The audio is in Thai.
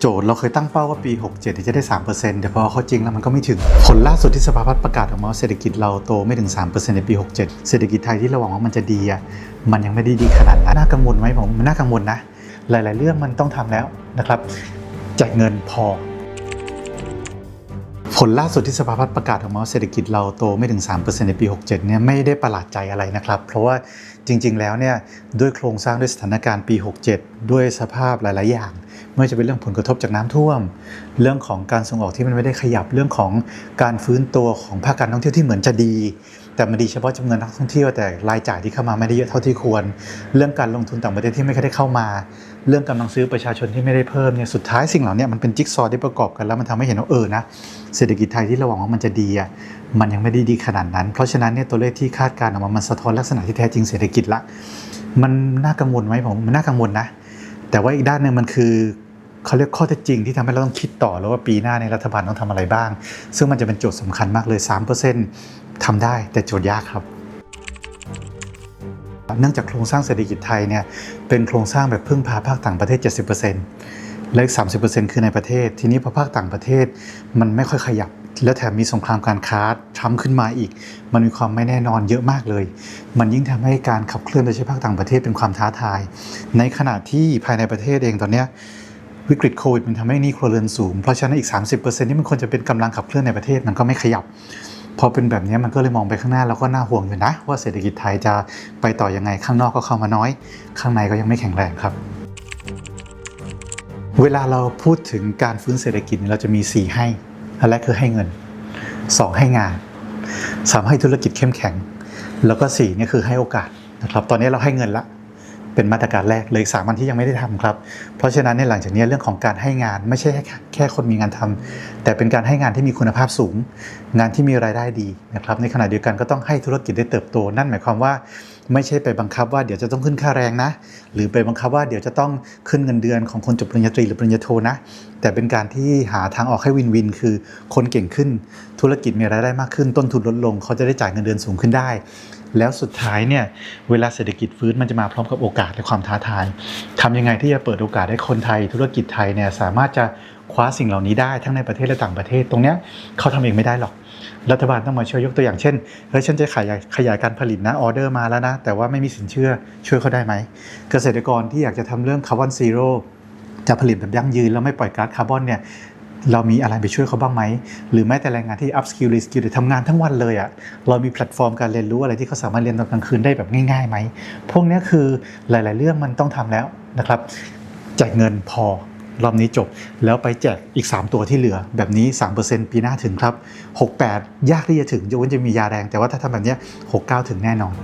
โจทย์เราเคยตั้งเป้าว่าปี 67 จะได้ 3%แต่พอเขาจริงแล้วมันก็ไม่ถึง ผลล่าสุดที่สภาพัฒน์ประกาศออกมาว่าเศรษฐกิจเราโตไม่ถึง 3%ในปี 67 เศรษฐกิจไทยที่เราหวังว่ามันจะดีอะมันยังไม่ได้ดีขนาดนั้นน่ากังวลไหมผมมันน่ากังวลนะ หลาย ๆ เรื่องมันต้องทำแล้วนะครับจ่ายเงินพอผลล่าสุดที่สภาพัฒน์ประกาศออกมาว่าเศรษฐกิจเราโตไม่ถึง 3%ในปี 67 เนี่ยไม่ได้ประหลาดใจอะไรนะครับ เพราะว่าจริง ๆ แล้วเนี่ยด้วยโครงสร้างด้วยสถานการณ์ปี 67 ด้วยสภาพหลาย ๆ อย่าง ไม่ว่าจะเป็นเรื่องผลกระทบจากน้ำท่วม เรื่องของการส่งออกที่มันไม่ได้ขยับเรื่องของการฟื้นตัวของภาคการท่องเที่ยวที่เหมือนจะดี แต่มันดีเฉพาะจำนวนนักท่องเที่ยวแต่รายจ่ายที่เข้ามาไม่ได้เยอะเท่าที่ควร เรื่องการลงทุนต่างประเทศที่ไม่ค่อยได้เข้ามา เรื่องกำลังซื้อประชาชนที่ไม่ได้เพิ่มเนี่ยสุดท้ายสิ่งเหล่านี้มันเป็นจิ๊กซอว์ที่ประกอบกันแล้วมันทำให้เห็นว่าเออนะเศรษฐกิจไทยที่เราหวังว่ามันจะดีอะมันยังไม่ได้ดีขนาดนั้น เพราะฉะนั้นเนี่ยตัวเลขที่คาดการณ์ออกมามันสะท้อนลักษณะที่แท้จริงเศรษฐกิจละ มันน่ากังวลไหมผมมันน่ากังวลนะ แต่ว่าอีกด้านหนึ่งมันคือเขาเรียกข้อเท็จจริงที่ทำให้เราต้องคิดต่อแล้วว่าปีหน้าในรัฐบาลต้องทำอะไรบ้าง ซึ่งมันจะเป็นโจทย์สำคัญมากเลย 3%ทำได้แต่โจทย์ยากครับ เนื่องจากโครงสร้างเศรษฐกิจไทยเนี่ยเป็นโครงสร้างแบบพึ่งพาภาคต่างประเทศ 70%และอีก30%คือในประเทศ ทีนี้พอภาคต่างประเทศมันไม่ค่อยขยับ แล้วแถมมีสงครามการค้าทำขึ้นมาอีก มันมีความไม่แน่นอนเยอะมากเลย มันยิ่งทำให้การขับเคลื่อนโดยใช้ภาคต่างประเทศเป็นความท้าทาย ในขณะที่ภายในประเทศเองตอนเนี้ยวิกฤตโควิดมันทำให้นี้ครัวเรือนสูง เพราะฉะนั้นอีก 30%ที่มันควรจะเป็นกำลังขับเคลื่อนในประเทศมันก็ไม่ขยับ พอเป็นแบบนี้มันก็เลยมองไปข้างหน้าแล้วก็น่าห่วงอยู่นะ ว่าเศรษฐกิจไทยจะไปต่อยังไงข้างนอกก็เข้ามาน้อย ข้างในก็ยังไม่แข็งแรงครับเวลาเราพูดถึงการฟื้นเศรษฐกิจเนี่ยเราจะมี 4 ให้ อันแรกคือให้เงิน 2 ให้งาน 3 ให้ธุรกิจเข้มแข็ง แล้วก็4เนี่คือให้โอกาสนะครับตอนนี้เราให้เงินละเป็นมาตรการแรกเลยสามวันที่ยังไม่ได้ทำครับ เพราะฉะนั้นในยหลังจากนี้เรื่องของการให้งานไม่ใช่แค่แค่คนมีงานทำแต่เป็นการให้งานที่มีคุณภาพสูง งานที่มีรายได้ดีนะครับในขณะเดียวกันก็ต้องให้ธุรกิจได้เติบโต นั่นหมายความว่า ไม่ใช่ไปบังคับว่าเดี๋ยวจะต้องขึ้นค่าแรงนะ หรือไปบังคับว่าเดี๋ยวจะต้องขึ้นเงินเดือนของคนจบปริญญาตรีหรือปริญญาโทนะ แต่เป็นการที่หาทางออกให้วินวิน คือคนเก่งขึ้น ธุรกิจมีรายได้มากขึ้น ต้นทุนลดลง เขาจะได้จ่ายเงินเดือนสูงขึ้นได้ แล้วสุดท้ายเนี่ยเวลาเศรษฐกิจฟื้นมันจะมาพร้อมกับโอกาสและความท้าทายทำยังไงที่จะเปิดโอกาสให้คนไทย ธุรกิจไทยเนี่ยสามารถจะคว้าสิ่งเหล่านี้ได้ทั้งในประเทศและต่างประเทศตรงเนี้ยเขาทำเองไม่ได้หรอก รัฐบาลต้องมาช่วยยกตัวอย่างเช่นเฮ้ยฉันจะขยายขยายการผลิตนะออเดอร์มาแล้วนะ แต่ว่าไม่มีสินเชื่อช่วยเขาได้ไหม เกษตรกรที่อยากจะทำเรื่องคาร์บอนซีโร่จะผลิตแบบยั่งยืนแล้วไม่ปล่อยก๊าซคาร์บอนเนี่ยเรามีอะไรไปช่วยเขาบ้างไหม หรือแม้แต่แรงงานที่ up skill re skill หรือทำงานทั้งวันเลยอะ่ะ เรามีแพลตฟอร์มการเรียนรู้อะไรที่เขาสามารถเรียนตอนกลางคืนได้แบบง่ายๆไหม พวกนี้คือหลาย ๆ เรื่องมันต้องทำแล้วนะครับจ่ายเงินพอ รอบนี้จบ แล้วไปแจกอีก 3 ตัวที่เหลือ แบบนี้ 3%ปีหน้าถึงครับ 68 ยากที่จะถึงยกเว้นจะมียาแรง แต่ว่าถ้าทำแบบนี้ 69 ถึงแน่นอน